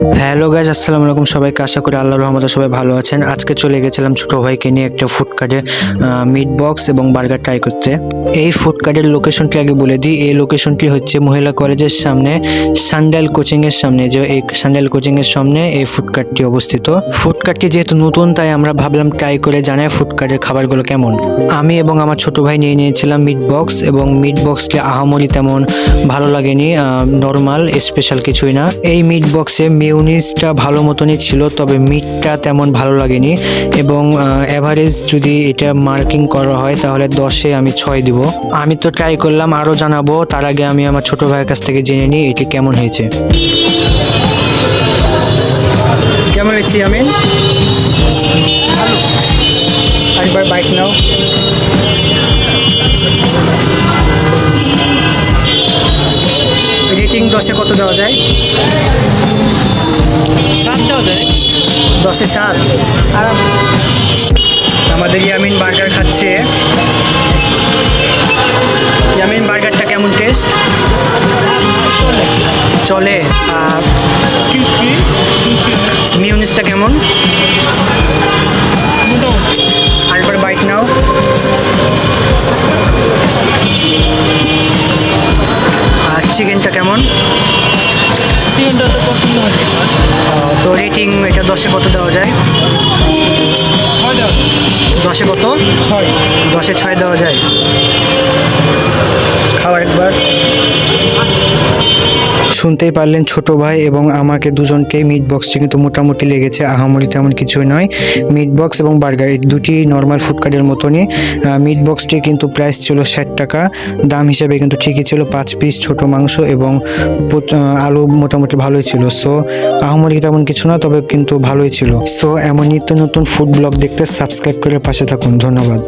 Hello guys আসসালামু আলাইকুম সবাইকে, আশা করি আল্লাহর রহমতে সবাই ভালো আছেন। আজকে চলে গেছিলাম ছোট ভাইকে নিয়ে একটা ফুড কার্টে মিট বক্স এবং বার্গার ট্রাই করতে। এই ফুড কার্টের লোকেশনটি আগে বলে দিই। এই লোকেশনটি হচ্ছে মহিলা কলেজের সামনে সান্ডাল কোচিং এর সামনে, যে এই সান্ডাল কোচিং এর সামনে এই ফুড কার্টটি অবস্থিত। ফুড কার্টটি যেহেতু নতুন, তাই আমরা ভাবলাম ট্রাই করে জানাই ফুড কার্টের খাবারগুলো কেমন। আমি এবং আমার ছোট ভাই নিয়ে নিয়েছিলাম মিট বক্স এবং মিট বক্সটি আহামরি তেমন ভালো লাগেনি নর্মাল স্পেশাল কিছুই না। এই মিট বক্সে মিউনিসটা ভালো মতনই ছিল তবে মিটটা তেমন ভালো লাগেনি এবং অ্যাভারেজ যদি এটা মার্কিং করা হয় তাহলে দশে আমি ছয় দিব। আমি তো ট্রাই করলাম আরও জানাব তার আগে আমি আমার ছোট ভাইয়ের কাছ থেকে জেনে নিই এটি কেমন হয়েছে। কেমন হয়েছি আমি বাইক নাও। রেটিং দশে কত দেওয়া যায়? দশে সাত। আমাদের ইয়ামিন বার্গার খাচ্ছে। ইয়ামিন বার্গারটা কেমন টেস্ট? চলে। আর মিউনিসটা কেমন? আরেকবার বাইট নাও। আর চিকেনটা কেমন? চিকেনটা তো পছন্দ হয়। রেটিং এটা দশে কত দেওয়া যায়? দশে কত? ছয়। দশে ছয় দেওয়া যায় খাবার একবার শুনতেই পারলেন ছোট ভাই এবং আমাকে দুজনকেই মিট বক্সটি কিন্তু মোটামুটি লেগেছে, আহামরি তেমন কিছুই নয়। মিট বক্স এবং বার্গার এই দুটি নর্মাল ফুডকার্টের মতনই। মিট বক্সটি কিন্তু প্রাইস ছিল ষাট টাকা, দাম হিসাবে কিন্তু ঠিকই ছিল পাঁচ পিস ছোট মাংস এবং আলু মোটামুটি ভালোই ছিল। সো আহামরি তেমন কিছু না, তবে কিন্তু ভালোই ছিল। সো এমন নিত্য নতুন ফুড ব্লগ দেখতে সাবস্ক্রাইব করে পাশে থাকুন। ধন্যবাদ।